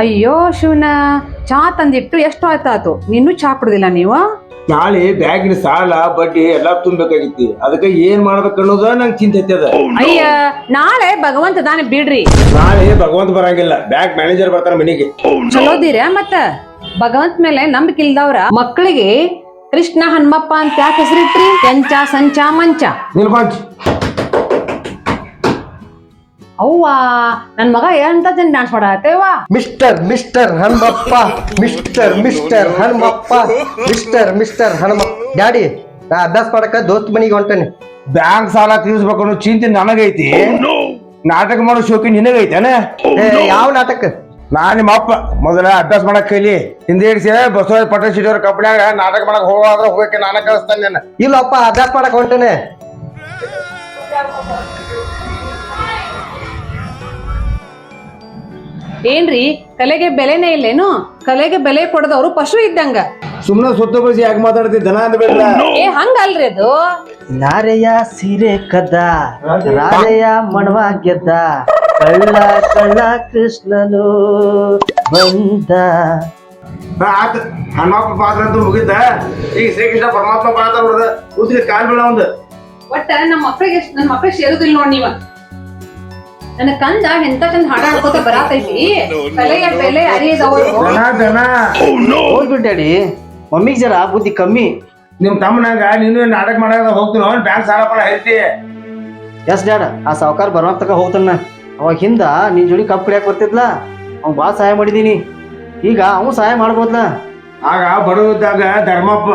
ಅಯ್ಯೋ ಶಿವನ ಚಾ ತಂದಿಟ್ಟು ಎಷ್ಟು ಆಯ್ತಾತು ನೀನು ಚಾ ಕುಡ್ದಿಲ್ಲ ನೀವು? ನಾಳೆ ಬ್ಯಾಗಿನ ಸಾಲ ಬಡ್ಡಿ ಎಲ್ಲಾ ತುಂಬಬೇಕಾಗಿತ್ತು. ಅದಕ್ಕೆ ಏನ್ ಮಾಡ್ಬೇಕು ಅನ್ನೋದ ನಂಗೆ ಚಿಂತೆ ಐತದ ಅಯ್ಯ ನಾಳೆ ಭಗವಂತ ದಾನ ಬಿಡ್ರಿ. ನಾಳೆ ಭಗವಂತ ಬರಂಗಿಲ್ಲ. ಬ್ಯಾಂಕ್ ಮ್ಯಾನೇಜರ್ ಬರ್ತಾರ ಮನೆಗೆ. ಚಲೋದಿರ ಮತ್ತ? ಭಗವಂತ ಮೇಲೆ ನಂಬಿಕೆ ಇಲ್ದವ್ರ ಮಕ್ಕಳಿಗೆ ಕೃಷ್ಣ ಹನುಮಪ್ಪ ಅಂತ ಯಾಕೆ ಹೆಸರಿಟ್ರಿ? ಕೆಂಚ ಸಂಚ ಮಂಚ. ನಿಲ್ಕೊಂಚ್ ಅವ್ವ ನನ್ ಮಗ ಎಂತ ಜನ dance ಮಾಡತ್ತೇವ mister mister Hanumappa mister mister Hanumappa mister mister Hanumappa daddy ನಾ ಅಭ್ಯಾಸ ಮಾಡಕ ದೋಸ್ತ್ ಮನಿಗೆ ಹೊಂಟೇನಿ. ಬ್ಯಾಂಕ್ ಸಾಲ ತೀರ್ಸ್ಬೇಕು ಅನ್ನೋ ಚಿಂತೆ ನನಗೈತಿ. ನಾಟಕ ಮಾಡೋ ಶೋಕಿ ನಿನಗೈತೇನ? ಏ ಯಾವ ನಾಟಕ? ನಾ ನಿಮ್ಮ ಅಪ್ಪ ಮೊದಲ ಅಭ್ಯಾಸ ಮಾಡಕ್ ಕೈಲಿ ಹಿಂದೆ ಇಡ್ಸಿ ಬಸವ ಪಟೇಲ್ ಸಿಟಿಯವ್ರ ಕಂಪ್ನ್ಯಾಗ ನಾಟಕ ಮಾಡಕ್ ಹೋಗಾದ್ರೆ ಹೋಗಕ್ಕೆ ನಾನು ಕಳಿಸ್ತಾನೆ ನಾನು ಇಲ್ಲಪ್ಪ ಅಭ್ಯಾಸ ಮಾಡಕ್ ಹೊಂಟೇನೆ. ಏನ್ರಿ? ಕಲೆಗೆ ಬೆಲೆನೇ ಇಲ್ಲೇನು? ಕಲೆಗೆ ಬೆಲೆ ಕೊಡದವ್ರು ಪಶು ಇದ್ದಂಗ. ಸುಮ್ಮನೆ ಸುತ್ತ ಬಳಸಿ ಯಾಕೆ ಮಾತಾಡ್ತಿ? ದನ ಅಂತ ಬೇಡ ಏ ಹಂಗಲ್ರಿ ಅದು. ನಾರೆಯ ಸೀರೆ ಕದ್ದ ರಾರೆಯ ಮಣವ ಗೆದ್ದ ಕಳ್ಳ ಕಳ್ಳ ಕೃಷ್ಣನು ಬಂದ. ಆತ. ಹನುಮಪ್ಪ ಪಾತ್ರ ಅಂತೂ ಮುಗಿದ್ದ ಈಗ ಶ್ರೀಕೃಷ್ಣ ಪರಮಾತ್ಮ ಪಾತ್ರ ಕಾಲ್ ಬೀಳ ಒಂದು. ಒಟ್ಟ ನಮ್ಮ ಮಕ್ಳಿಗೆ ನನ್ನ ಮಕ್ಳಿಗೆ ಸೇರುದಿಲ್ಲ ನೋಡಿ ನೀವ. ನನ್ನ ಕಂದ ಎಂತ ಚಂದ ಹಾಡ ಹಾಡ್ಕೋತ ಬರಾತೈತಿ. ಕಲೆಯ ಬೆಲೆ ಅರಿಯದವರು. ದನ ದನ ಹೋಗ್ಬಿಟ್ಟು ಡ್ಯಾಡಿ ಮಮ್ಮಿಗೆ ಜರ ಬುದ್ಧಿ ಕಮ್ಮಿ. ನಿಮ್ ತಮ್ಮನಾಗ ನೀನು ನಾಟಕ ಮಾಡಾಕ ಹೋಗ್ತೀನಿ? ಅವ್ನು ಬ್ಯಾಂಕ್ ಸಾಲ ಪಡ ಹೇಳ್ತಿ. ಎಸ್ ಡ್ಯಾಡ ಆ ಸಾವುಕಾರ ಬರುವಂತಕ ತಕ ಹೋಗ್ತಾನ. ಅವಾಗ ಹಿಂದ ನಿನ್ ಜೋಡಿ ಕಪ್ ಕುಡಿಯಕ್ ಬರ್ತಿದ್ಲ. ಅವ್ನ್ ಭಾಳ ಸಹಾಯ ಮಾಡಿದೀನಿ. ಈಗ ಅವನು ಸಹಾಯ ಮಾಡ್ಬೋದ್ಲ. ಆಗ ಬಡವಿದ್ದಾಗ ಧರ್ಮಪ್ಪ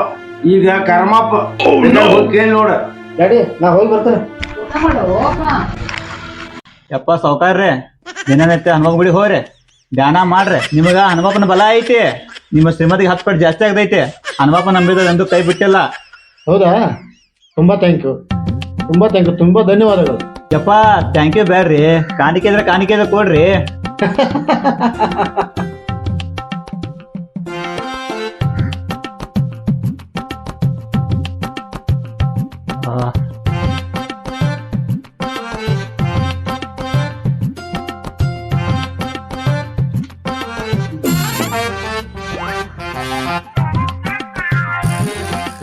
ಈಗ ಕರ್ಮಪ್ಪ. ಹೋಗಿ ಹೋಗ್ ಕೇಳಿ ನೋಡ ಡ್ಯಾಡಿ ನಾ ಹೋಗಿ ಬರ್ತೇನೆ. ಯಪ್ಪ ಸೌಕಾರ್ರೆ ದಿನನಿತ್ಯ ಹನುಮಪ್ಪ ಗುಡಿ ಹೋಗ್ರಿ. ಧ್ಯಾನ ಮಾಡ್ರಿ. ನಿಮಗ ಹನುಮಪ್ಪನ ಬಲ ಐತಿ. ನಿಮ್ಮ ಶ್ರೀಮತಿಗೆ ಹತ್ತು ಪಟ್ಟು ಜಾಸ್ತಿ ಆಗದೈತಿ ಹನುಮಪ್ಪ ನಂಬಿದ ಎಂದು ಕೈ ಬಿಟ್ಟಿಲ್ಲ. ಹೌದಾ? ತುಂಬಾ ಥ್ಯಾಂಕ್ ಯು ತುಂಬಾ ಥ್ಯಾಂಕ್ ಯು ತುಂಬಾ ಧನ್ಯವಾದಗಳು. ಯಪ್ಪ ಥ್ಯಾಂಕ್ ಯು ಬ್ಯಾಡ್ರಿ. ಕಾಣಿಕೆ ಇದ್ರೆ ಕಾಣಿಕೆ ಇದ್ರೆ ಕೊಡ್ರಿ.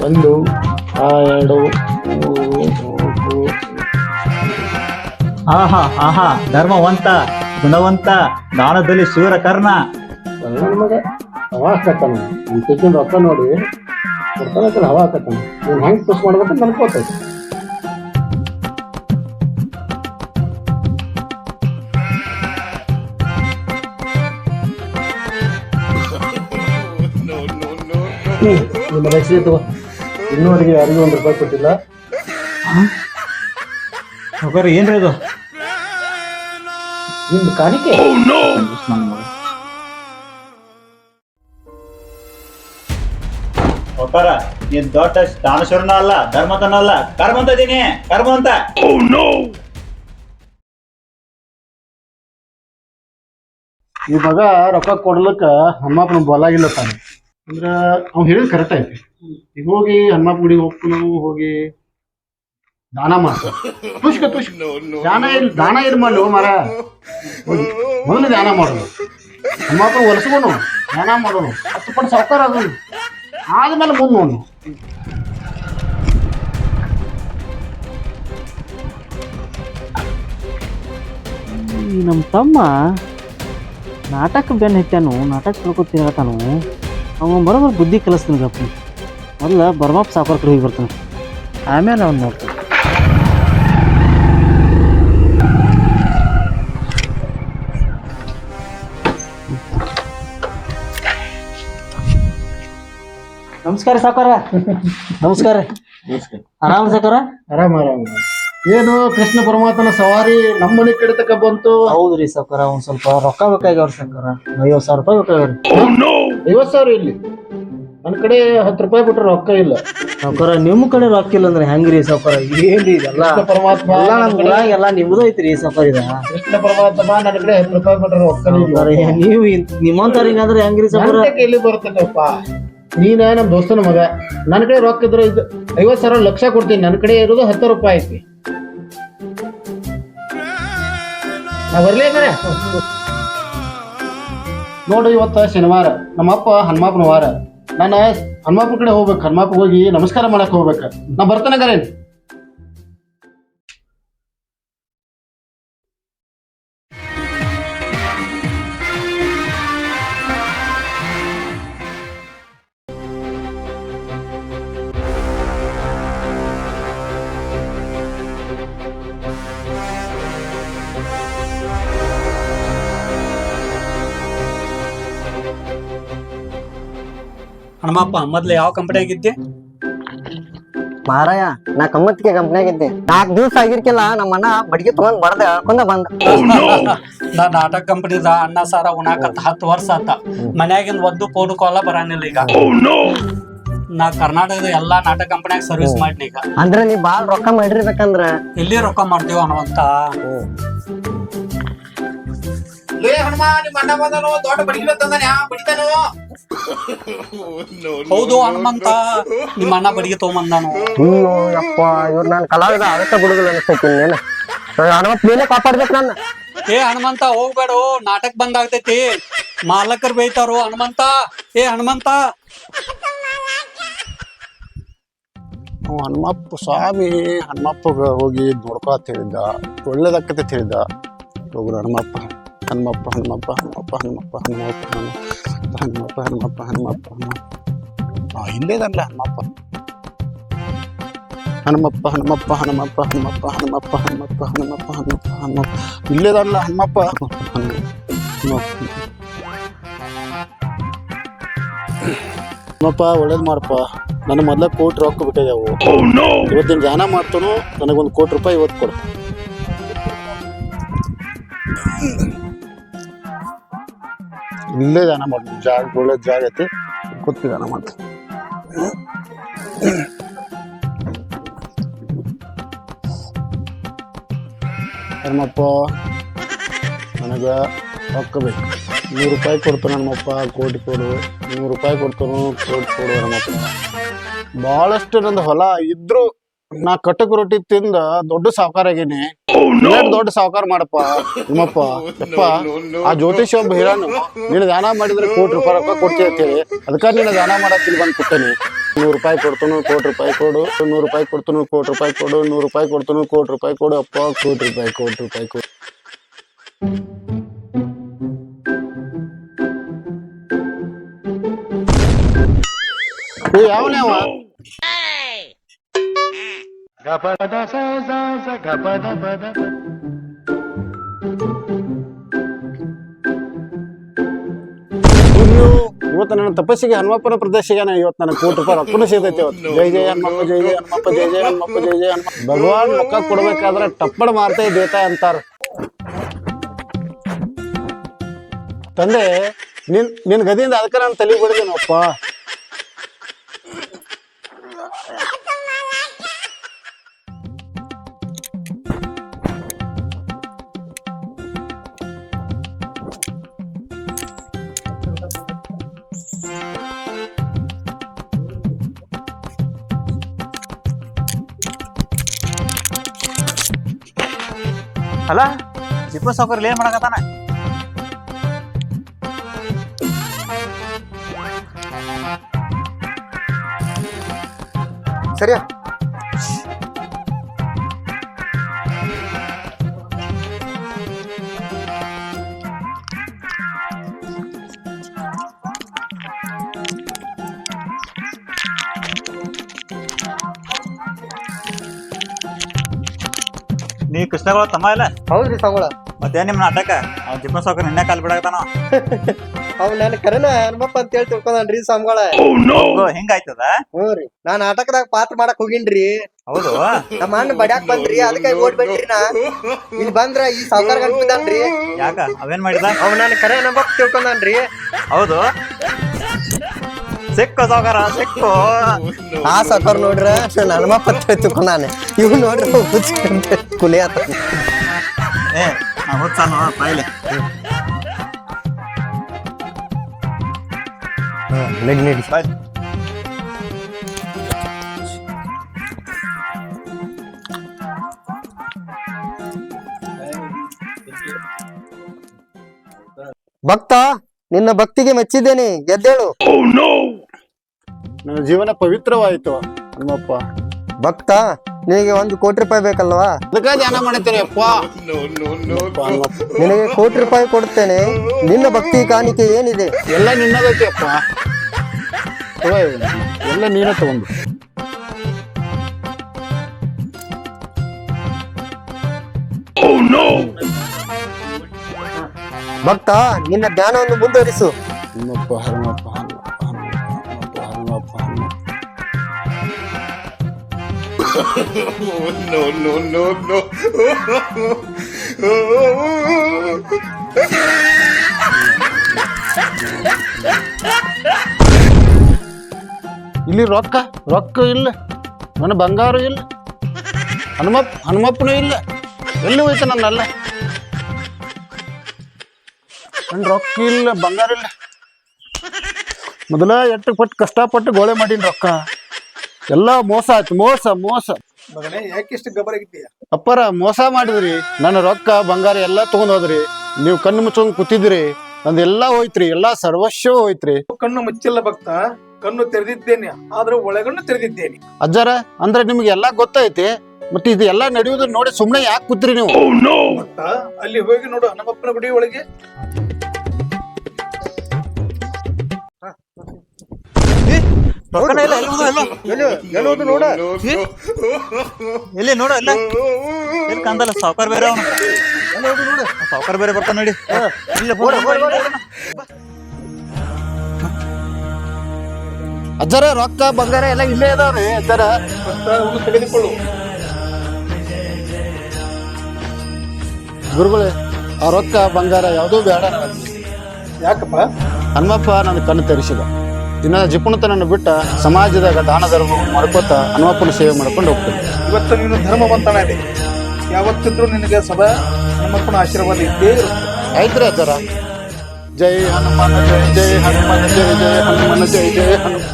ಒಂದು ಎರಡು ಆಹಾ ಆಹಾ ಧರ್ಮವಂತ ಗುಣವಂತ ದಾನದಲ್ಲಿ ಶಿವರ ಕರ್ಣ ನನ್ನ ಮಗ ಹವಾ ಹಾಕತ್ತಾನ ತೆಗಿನ ರೊಕ್ಕ ನೋಡಿ ಕೊಡ್ತಾನ ಹವಾ ಹಾಕತ್ತಾನ ನೀನು ಹೆಂಗೆ ಖುಷಿ ಮಾಡ್ಬೇಕಂತ ಹ್ಮ್, ನಿಮ್ಮ ಲಕ್ಷ್ಮಿ ತಗೋ. ಇನ್ನೂವರೆಗೆ ಯಾರಿಗೂ ಒಂದು ರೂಪಾಯಿ ಕೊಟ್ಟಿಲ್ಲ. ಸಾವ್ಕಾರ್ ಏನ್ರಿ ಅದು? ನಿಮ್ದು ಕಾಣಿಕೆ? ಒಬ್ಬರ ನೀನ್ ದೊಡ್ಡ ದಾನಶೂರನ ಅಲ್ಲ ಧರ್ಮತನ ಅಲ್ಲ ಕರ್ಮಂತ ಇದೀನಿ ಕರ್ಮಂತ ಈ ಮಗ ರೊಕ್ಕ ಕೊಡ್ಲಕ್ಕ ಅಮ್ಮಪ್ಪನ ಬಲಾಗಿಲ್ಲ ತಾನೆ. ಅಂದ್ರ ಅವ್ನು ಹೇಳಿದ್ ಕರೆಕ್ಟ್ ಐತಿ. ಈಗ ಹೋಗಿ ಹನುಮಪ್ಪ ಗುಡಿಗೆ ಹೋಗ್ತು ನಾವು ಹೋಗಿ ದಾನ ಮಾಡು ತುಷ್ಕ ತುಷ್ಕ. ದಾನ ಇಲ್ ದಾನ ಇಲ್ ಮಾಡಿ ಮರ ಮೊದಲು ದಾನ ಮಾಡೋಣ ಹನುಮಪ್ಪ ಒಲಿಸ್ಕೊನು ದಾನ ಮಾಡೋನು ಹತ್ತು ಪಟ್ಟು ಸಾವುಕಾರ ಅದನು ಆದ್ಮೇಲೆ ಮುಂದೆ ನೋಡು. ನಮ್ಮ ತಮ್ಮ ನಾಟಕ ಬೆನ್ನ ಹತ್ತಾನು ನಾಟಕ ತಿಳ್ಕೊತಿರತಾನು ಅವ ಬರೋಬರ್ ಬುದ್ಧಿ ಕಲಿಸ್ತೀನಿ ಗಪ್ಪ ಮೊದಲ ಬರ್ಮಾಪ್ ಸಾಕೋರ್ ಕಡೆ ಹೋಗಿ ಬರ್ತಾನೆ. ಆಮೇಲೆ ಅವ್ನು ನೋಡ್ತಾನೆ. ನಮಸ್ಕಾರ ಸಾಕಾರ. ನಮಸ್ಕಾರ. ಆರಾಮ ಸಾಕಾರ? ಆರಾಮ ಆರಾಮ. ಏನು ಕೃಷ್ಣ ಪರಮಾತ್ಮನ ಸವಾರಿ ನಮ್ಮ ಮನೆ ಕಡೆ ತಕ ಬಂತು? ಹೌದ್ರಿ ಸಾಕಾರ ಒಂದ್ ಸ್ವಲ್ಪ ರೊಕ್ಕ ಬೇಕಾಗ್ಯಾವ್ರಿ ಸಾಕಾರ. ಐವತ್ ಸಾವಿರ ರೂಪಾಯಿ ಬೇಕಾಗ್ಯಾವ್ರಿ. ಐವತ್ ಸಾವಿರ ಇಲ್ಲಿ ನನ್ನ ಕಡೆ ಹತ್ತು ರೂಪಾಯಿ ಬಿಟ್ರೆ ರೊಕ್ಕ ಇಲ್ಲ. ಸಾಕಾರ ನಿಮ್ಮ ಕಡೆ ರೊಕ್ಕ ಇಲ್ಲ ಅಂದ್ರೆ ಹೆಂಗ್ರಿ ಸಾಕಾರ ಏನ್ರಿ ಇದೆಲ್ಲ? ಕೃಷ್ಣ ಪರಮಾತ್ಮ ಎಲ್ಲ ನಮ್ ಊರಾಗ ಎಲ್ಲ ನಿಮ್ದು ಐತ್ರಿ ಸಾಕಾರ ಇದ? ಕೃಷ್ಣ ಪರಮಾತ್ಮ ನನ್ನ ಕಡೆ ಹತ್ತು ರೂಪಾಯಿ ಬಿಟ್ರೆ ರೊಕ್ಕ ಸಾವ್ಕಾರ, ನೀವು ಇಂತ್- ನಿಮ್ಮಂತವ್ರ ಹಿಂಗಾದ್ರೆ ಹೆಂಗ್ರಿ ಸಾಕಾರ ಎಲ್ಲಿ ಬರ್ತದಪ್ಪ? ನೀನ ನಮ್ಮ ದೋಸ್ತನ ಮಗ. ನನ್ನ ಕಡೆ ರೊಕ್ಕ ಇದ್ರೆ ಇದು ಐವತ್ತು ಸಾವಿರ ಲಕ್ಷ ಕೊಡ್ತೀನಿ. ನನ್ನ ಕಡೆ ಇರೋದು ಹತ್ತು ರೂಪಾಯಿ ಐತಿ. ನಾ ಬರ್ಲಿ ಹಂಗಾರೆ ನೋಡು ಇವತ್ತ ಶನಿವಾರ. ನಮ್ಮಪ್ಪ ಹನುಮಪ್ಪನ ವಾರ. ನಾನು ಹನುಮಾಪುರ ಕಡೆ ಹೋಗ್ಬೇಕು ಹನುಮಾಪುರ ಹೋಗಿ ನಮಸ್ಕಾರ ಮಾಡಕ್ ಹೋಗ್ಬೇಕು. ನಾ ಬರ್ತಾನೆ ಕರೇನ್ ಹನುಮಪ್ಪ ಮೊದ್ಲು ಯಾವ ಕಂಪನಿ ಆಗಿದ್ದೆ? ಮಾರಾಯ ನಾ ಕಮ್ಮತ್ತಿಗೆ ಆಗಿದ್ದೆ. ನಾಲ್ಕು ದಿವಸ ಆಗಿರ್ಕಿಲ್ಲ ನಮ್ಮ ಅಣ್ಣ ಬಡಿಗೆ ತಗೊಂಡ್ ಬರ್ದ ಹೇಳ್ಕೊಂಡ ಬಂದ. ನಾ ನಾಟಕ ಕಂಪನಿದ ಅಣ್ಣ ಸಾರ ಉಣಾಕತ್ತ ಹತ್ತು ವರ್ಷ ಆತ. ಮನ್ಯಾಗಿಂದ ಒಂದು ಫೋನ್ ಕಾಲ ಬರಾನಿಲ್ಲ ಈಗ. ನಾ ಕರ್ನಾಟಕದ ಎಲ್ಲಾ ನಾಟಕ ಕಂಪನಿಯಾಗ ಸರ್ವಿಸ್ ಮಾಡ್ನಿ ಈಗ. ಅಂದ್ರೆ ನೀ ಬಾಳ್ ರೊಕ್ಕ ಮಾಡಿರ್ಬೇಕಂದ್ರ? ಎಲ್ಲಿ ರೊಕ್ಕ ಮಾಡ್ತೀವ ಹನುಮಂತ ಹೌದು ಹನುಮಂತ. ನಿಮ್ಮ ಅಣ್ಣ ಬಡಿಗೆ ತಗೊಂಬಂದಾನು ಅಯ್ಯೋ ಯಪ್ಪ ಇವ್ರ ನಾನ್ ಕಲಾವಿದ ಅದಕ್ಕೆ ಬಿಡುದಿಲ್ಲ ಅನಿಸ್ತೈತಿ ನೀನು ಹನುಮಂತ ನೀನೇ ಕಾಪಾಡ್ಬೇಕು ನನ್ನ. ಏ ಹನುಮಂತ ಹೋಗ್ಬೇಡ ನಾಟಕ ಬಂದಾಗ್ತೈತಿ ಮಾಲಕರ್ ಮಾಲಕರು ಬೈತಾರು ಹನುಮಂತ. ಏ ಹನುಮಂತ. ಅವ ಹನುಮಪ್ಪ ಸ್ವಾಮಿ ಹನುಮಪ್ಪಗ ಹೋಗಿ ನೋಡ್ಕೊತ ಹೇಳಿದ್ದ. ಒಳ್ಳೇದಾಕತೆ ಹೇಳಿದ್ದ. ಹೋಗ್ರು ಹನುಮಪ್ಪ. ಹನುಮಪ್ಪ ಹನುಮಪ್ಪ ಹನುಮಪ್ಪ ಹನುಮಪ್ಪ ಹನುಮಪ್ಪ ಹನುಮಪ್ಪ ಹನುಮಪ್ಪ ಹನುಮಪ್ಪ ಹನುಮಪ್ಪ ಇಲ್ಲೇದಲ್ಲ ಹನುಮಪ್ಪ ಹನುಮಪ್ಪ ಹನುಮಪ್ಪ ಹನುಮಪ್ಪ ಹನುಮಪ್ಪ ಹನುಮಪ್ಪ ಹನುಮಪ್ಪ ಹನುಮಪ್ಪ ಹನುಮಪ್ಪ ಇಲ್ಲೇದಲ್ಲ ಹನುಮಪ್ಪ ಹನುಮಪ್ಪ ಒಳ್ಳೇದು ಮಾಡಪ್ಪ ನನ್ನ ಮೊದ್ಲ ಕೋಟಿ ರೊಕ್ಕ ಬಿಟ್ಟಿದ್ದೆವು ಇವತ್ತಿನ ಧ್ಯಾನ ಮಾಡ್ತಾನು ನನಗೊಂದು ಕೋಟಿ ರೂಪಾಯಿ ಇವತ್ತು ಕೊಡು ಇಲ್ಲೇ ದಾನ ಮಾಡ್ತೀನಿ. ಜಾಗ, ಒಳ್ಳೆ ಜಾಗ ಐತಿ. ಕೂತು ದಾನ ಮಾಡ್ತೀನಿ. ಹನುಮಪ್ಪ ನನಗೆ ರೊಕ್ಕ ಬೇಕು. ನೂರು ರೂಪಾಯಿ ಕೊಡ್ತಾನೆ ನಮ್ಮಪ್ಪ ಕೋಟಿ ಕೊಡು. ನೂರು ರೂಪಾಯಿ ಕೊಡ್ತಾನು, ಕೋಟಿ ಕೊಡು ನಮ್ಮಪ್ಪ ಬಹಳಷ್ಟು ನಂದು ಹೊಲ ಇದ್ರು ನಾ ಕಟ್ಟಕ್ ರೊಟ್ಟಿ ತಿಂದ ದೊಡ್ಡ ಸಾವುಕಾರ ಆಗೇನಿ. ದೊಡ್ಡ ಸಾವುಕಾರ ಮಾಡಪ್ಪ ನಿಮ್ಮಪ್ಪ ಅಪ್ಪ, ಆ ಜ್ಯೋತಿಷ್ ಒಬ್ಬ ನೀನು ದಾನ ಮಾಡಿದ್ರೆ ಕೋಟಿ ರೂಪಾಯಿ ರೊಕ್ಕ ಕೊಡ್ತೀವಿ ಅದಕ್ಕೆ ನೀನು ದಾನ ಇಲ್ಲಿ ಬಂದು ಕೊಟ್ಟೇನಿ ನೂರು ರೂಪಾಯಿ ಕೊಡ್ತನು, ಕೋಟಿ ರೂಪಾಯಿ ಕೊಡು, ನೂರು ರೂಪಾಯಿ ಕೊಡ್ತನು, ಕೋಟಿ ರೂಪಾಯಿ ಕೊಡು, ನೂರು ರೂಪಾಯಿ ಕೊಡ್ತನು, ಕೋಟಿ ರೂಪಾಯಿ ಕೊಡು, ಅಪ್ಪ, ಕೋಟಿ ರೂಪಾಯಿ ಕೋಟಿ ರೂಪಾಯಿ ಕೊಡು. ಗಪದ ಅಯ್ಯೋ, ಇವತ್ತು ನನ್ನ ತಪಸ್ಸಿಗೆ ಹನುಮಪ್ಪನ ಪ್ರದೇಶಿಗೆ ಇವತ್ತು ನನಗೆ ಕೋಟಿ ರೂಪಾಯಿ ರೊಕ್ಕನು ಸಿಗತೈತೆ ಇವತ್ತು. ಜೈ ಜಯ ಹನುಮಪ್ಪ ಜೈ ಜಯ ಹನುಮಪ್ಪ ಜೈ ಜಯ ಹನುಮಪ್ಪ ಜೈ ಜಯ ಹನುಮಪ್ಪ. ಭಗವಾನ್ ರೊಕ್ಕ ಕೊಡ್ಬೇಕಾದ್ರೆ ಟಪ್ಪಡ್ ಮಾರ್ತೆ ದೇತ ಅಂತಾರ. ತಂದೆ ನಿನ್ ನಿನ್ ಗದಿಯಿಂದ ಅದಕ್ಕೆ ನಾನು ತಲೆ ಬಿಡಿದೇನಪ್ಪ ಅಲ್ಲ ಚಿಪ್ಪ ಸಾವುಕಾರ ಏನ್ ಮಾಡಕತ್ತಾನ? ಸರಿಯಾ? ನೀ ಕೃಷ್ಣಗಳ ತಮ್ಮ ಇಲ್ಲ ಹೌದ್ರಿ ಸಂಗೊಳ ಮತ್ತೆ ನಿಮ್ಮ ನಾಟಕ ಅವ್ನ ಚಿಪ್ಪ ಸೌಕರ್ ನಿನ್ನೆ ಕಾಲ್ ಬಿಡಾಕತ್ತಾನ? ಅವ್ ನನ್ ಕರೆನ ಹನುಮಪ್ಪ ಅಂತ ಹೇಳಿ ತಿಳ್ಕೊಂಡ್ರಿ ಸಂಗೋಳ ಹಿಂಗಾಯ್ತದ ಹ್ಞೂ ರೀ. ನಾ ನಾಟಕದಾಗ ಪಾತ್ರ ಮಾಡಕ್ ಹೋಗಿನ್ರಿ. ಹೌದು? ನಮ್ಮ ಅಣ್ಣ ಬಡ್ಯಾಕ್ ಬಂದ್ರಿ ಅದಕ್ಕೆ ಓಡ್ ಬಿಟ್ರಿ ನಾ. ಇಲ್ಲಿ ಬಂದ್ರ ಈ ಸಾವುಕಾರ ಅನ್ಬಿದ್ದಾನ್ರಿ ಯಾಕ? ಅವೇನ್ ಮಾಡಿದ ಅವ್ ನನ್ ಕರೆ ಹನುಮಪ್ಪ ತಿಳ್ಕೊಂಡನ್ರಿ. ಹೌದು? ಸಿಕ್ಕು ಸಾವುಕಾರ ಸಿಕ್ಕು. ಆ ಸಾಕರ್ ನೋಡ್ರ ನನ್ನ ಪತ್ರ ತಿಳ್ಕೊಂಡಾನೆ ಇವ್ ನೋಡ್ರಿ ಕುಲಿ ಆತ ಏ ನಾ ಹುಚ್ಚಾನು ಬಾಯ್ಲೆ. ನಡಿ ನಡಿ. ಭಕ್ತ ನಿನ್ನ ಭಕ್ತಿಗೆ ಮೆಚ್ಚಿದ್ದೇನೆ ಎದ್ದೇಳು ನನ್ನ ಜೀವನ ಪವಿತ್ರವಾಯಿತು ಹನುಮಪ್ಪ. ಭಕ್ತ ನಿನಗೆ ಒಂದು ಕೋಟಿ ರೂಪಾಯಿ ಬೇಕಲ್ವಾ? ಅದಕ್ಕೆ ಧ್ಯಾನ ಅಪ್ಪ. ನಿನಗೆ ಕೋಟಿ ರೂಪಾಯಿ ಕೊಡುತ್ತೇನೆ ನಿನ್ನ ಭಕ್ತಿ ಕಾಣಿಕೆ ಏನಿದೆ? ಎಲ್ಲ ನಿನ್ನದೈತಿ ಅಪ್ಪ. ತಗೋ ಇದನ್ನ. ಎಲ್ಲ ನೀನೇ ತಗೊಂಡು. ಭಕ್ತ ನಿನ್ನ ಜ್ಞಾನವನ್ನು ಮುಂದುವರಿಸು. ಹನುಮಪ್ಪ ಹನುಮಪ್ಪ ಹನುಮಪ್ಪ ಹನುಮಪ್ಪ. ಇಲ್ಲಿ ರೊಕ್ಕ ರೊಕ್ಕ ಇಲ್ಲ ನನ್ನ ಬಂಗಾರ ಇಲ್ಲ ಹನುಮಪ್ಪ ಹನುಮಪ್ಪನೂ ಇಲ್ಲ ಎಲ್ಲಿ ಹೋಯ್ತು ನನ್ನೆಲ್ಲ ನನ್ನ ರೊಕ್ಕ ಇಲ್ಲ ಬಂಗಾರ ಇಲ್ಲ ಮೊದಲ ಎಟ್ಟು ಪಟ್ಟು ಕಷ್ಟಪಟ್ಟು ಗೋಳೆ ಮಾಡೀನಿ ರೊಕ್ಕ ಎಲ್ಲ ಮೋಸ ಆಯ್ತು ಮೋಸ ಮೋಸ. ಮಗನೇ ಯಾಕಿಷ್ಟು ಗಬರಾಗಿದ್ದೀಯ ಅಪ್ಪರ ಮೋಸ ಮಾಡಿದ್ರಿ. ನನ್ನ ರೊಕ್ಕ ಬಂಗಾರ ಎಲ್ಲ ತಗೊಂಡ್ ಹೋದ್ರಿ. ನೀವು ಕಣ್ಣು ಮುಚ್ಕೊಂಡ್ ಕೂತಿದ್ರಿ. ನಂದೆಲ್ಲ ಹೋಯ್ತ್ರಿ ಎಲ್ಲಾ ಸರ್ವಸ್ವ ಹೋಯ್ತ್ರಿ. ಕಣ್ಣು ಮುಚ್ಚಿಲ್ಲ ಭಕ್ತ. ಕಣ್ಣು ತೆರೆದಿದ್ದೇನೆ ಆದ್ರೆ ಒಳಗಣ್ಣು ತೆರೆದಿದ್ದೇನೆ. ಅಜ್ಜಾರ ಅಂದ್ರೆ ನಿಮ್ಗೆ ಎಲ್ಲಾ ಗೊತ್ತೈತಿ ಮತ್ತೆ ಇದು ಎಲ್ಲಾ ನಡೆಯುವುದು ನೋಡಿ ಸುಮ್ನೆ ಯಾಕೆ ಕೂತ್ರಿ ನೀವು? ಭಕ್ತ ಅಲ್ಲಿ ಹೋಗಿ ನೋಡು ಹನುಮಪ್ಪನ ಗುಡಿ ಒಳಗೆ. ನೋಡ ಎಲ್ಲಿ ನೋಡ. ಎಲ್ಲ ಎಲ್ಲಿ ಕಂದಲ್ಲ ಸಾವುಕಾರ ಬೇರೆ ಅವನು. ಸಾವುಕಾರ ಬೇರೆ ಬರ್ತಾನ ನೋಡಿ. ಅಜ್ಜಾರ ರೊಕ್ಕ ಬಂಗಾರ ಎಲ್ಲ ಇಲ್ಲೇ ಇದಾವ್ರಿ ಅಜ್ಜರ. ತೆಗೆದುಕೊಳ್ಳು. ಗುರುಗಳೇ ಆ ರೊಕ್ಕ ಬಂಗಾರ ಯಾವುದೂ ಬೇಡ ಯಾಕಪ್ಪ? ಹನುಮಪ್ಪ ನನ್ನ ಕಣ್ಣು ತೆರೆಸಿದ. ದಿನ ಜಿಪುಣತನನ್ನು ಬಿಟ್ಟ ಸಮಾಜದಾಗ ದಾನ ಧರ್ಮ ಮಾಡ್ಕೋತ ಹನುಮಪ್ಪನ ಸೇವೆ ಮಾಡ್ಕೊಂಡು ಹೋಗ್ತೇನೆ. ಇವತ್ತು ನೀನು ಧರ್ಮವಂತನ ಇದೆ ಯಾವತ್ತಿದ್ರೂ ನಿನಗೆ ಸದಾ ಹನುಮಪ್ಪನ ಆಶೀರ್ವಾದ ಇದ್ದೇ ಇರುತ್ತೆ. ರೀ ಜೈ ಹನುಮಾನ ಜೈ ಜೈ ಹನುಮಾನ ಜೈ ಜೈ ಹನುಮಾನ ಜೈ ಜೈ ಹನುಮ.